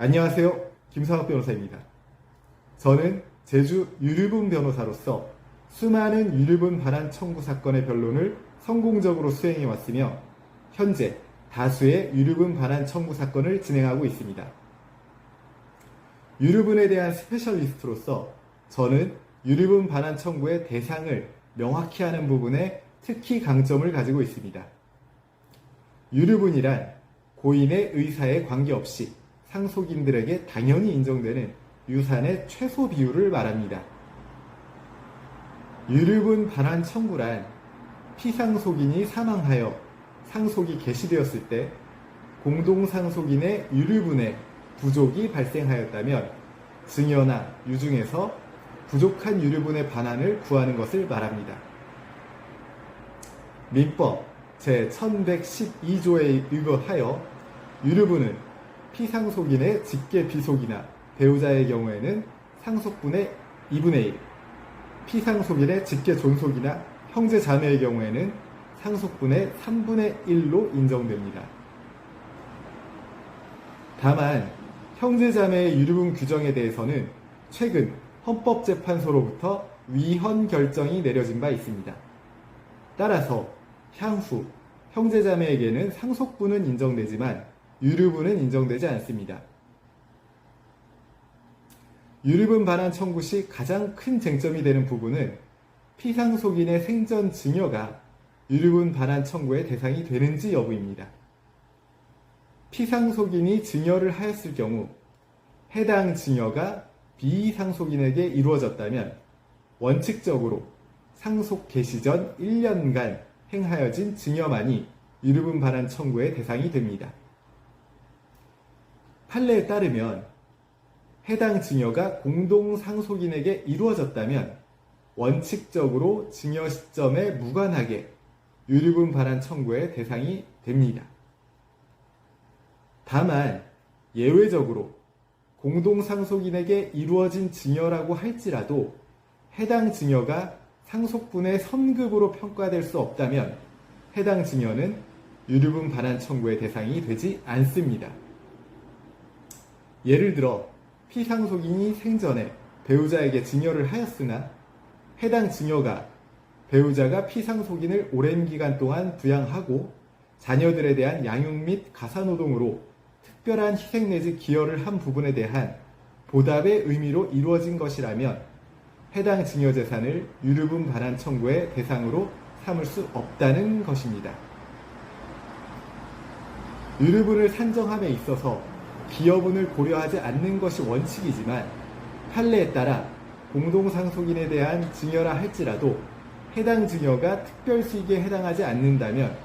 안녕하세요. 김상학 변호사입니다. 저는 제주 유류분 변호사로서 수많은 유류분 반환 청구 사건의 변론을 성공적으로 수행해 왔으며 현재 다수의 유류분 반환 청구 사건을 진행하고 있습니다. 유류분에 대한 스페셜리스트로서 저는 유류분 반환 청구의 대상을 명확히 하는 부분에 특히 강점을 가지고 있습니다. 유류분이란 고인의 의사에 관계없이 상속인들에게 당연히 인정되는 유산의 최소 비율을 말합니다. 유류분 반환 청구란 피상속인이 사망하여 상속이 개시되었을 때 공동상속인의 유류분에 부족이 발생하였다면 증여나 유중에서 부족한 유류분의 반환을 구하는 것을 말합니다. 민법 제1112조에 의거하여 유류분은 피상속인의 직계 비속이나 배우자의 경우에는 상속분의 2분의 1, 피상속인의 직계 존속이나 형제 자매의 경우에는 상속분의 3분의 1로 인정됩니다. 다만 형제 자매의 유류분 규정에 대해서는 최근 헌법재판소로부터 위헌 결정이 내려진 바 있습니다. 따라서 향후 형제 자매에게는 상속분은 인정되지만 유류분은 인정되지 않습니다. 유류분 반환 청구 시 가장 큰 쟁점이 되는 부분은 피상속인의 생전 증여가 유류분 반환 청구의 대상이 되는지 여부입니다. 피상속인이 증여를 하였을 경우 해당 증여가 비상속인에게 이루어졌다면 원칙적으로 상속 개시 전 1년간 행하여진 증여만이 유류분 반환 청구의 대상이 됩니다. 판례에 따르면 해당 증여가 공동 상속인에게 이루어졌다면 원칙적으로 증여 시점에 무관하게 유류분 반환 청구의 대상이 됩니다. 다만 예외적으로 공동 상속인에게 이루어진 증여라고 할지라도 해당 증여가 상속분의 선급으로 평가될 수 없다면 해당 증여는 유류분 반환 청구의 대상이 되지 않습니다. 예를 들어 피상속인이 생전에 배우자에게 증여를 하였으나 해당 증여가 배우자가 피상속인을 오랜 기간 동안 부양하고 자녀들에 대한 양육 및 가사노동으로 특별한 희생 내지 기여를 한 부분에 대한 보답의 의미로 이루어진 것이라면 해당 증여 재산을 유류분 반환 청구의 대상으로 삼을 수 없다는 것입니다. 유류분을 산정함에 있어서 기여분을 고려하지 않는 것이 원칙이지만 판례에 따라 공동상속인에 대한 증여라 할지라도 해당 증여가 특별수익에 해당하지 않는다면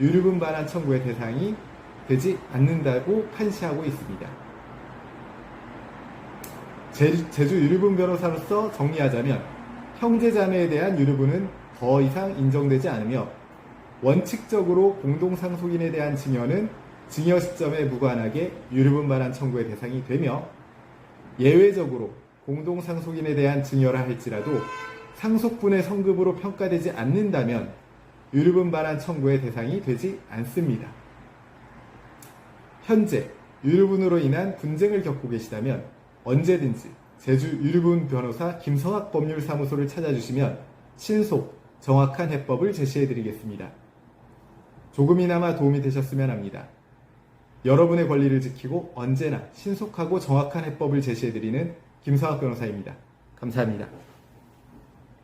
유류분 반환 청구의 대상이 되지 않는다고 판시하고 있습니다. 제주, 유류분 변호사로서 정리하자면 형제자매에 대한 유류분은 더 이상 인정되지 않으며 원칙적으로 공동상속인에 대한 증여는 증여 시점에 무관하게 유류분 반환 청구의 대상이 되며 예외적으로 공동상속인에 대한 증여라 할지라도 상속분의 성급으로 평가되지 않는다면 유류분 반환 청구의 대상이 되지 않습니다. 현재 유류분으로 인한 분쟁을 겪고 계시다면 언제든지 제주 유류분 변호사 김성학 법률사무소를 찾아주시면 신속, 정확한 해법을 제시해드리겠습니다. 조금이나마 도움이 되셨으면 합니다. 여러분의 권리를 지키고 언제나 신속하고 정확한 해법을 제시해드리는 김성학 변호사입니다. 감사합니다.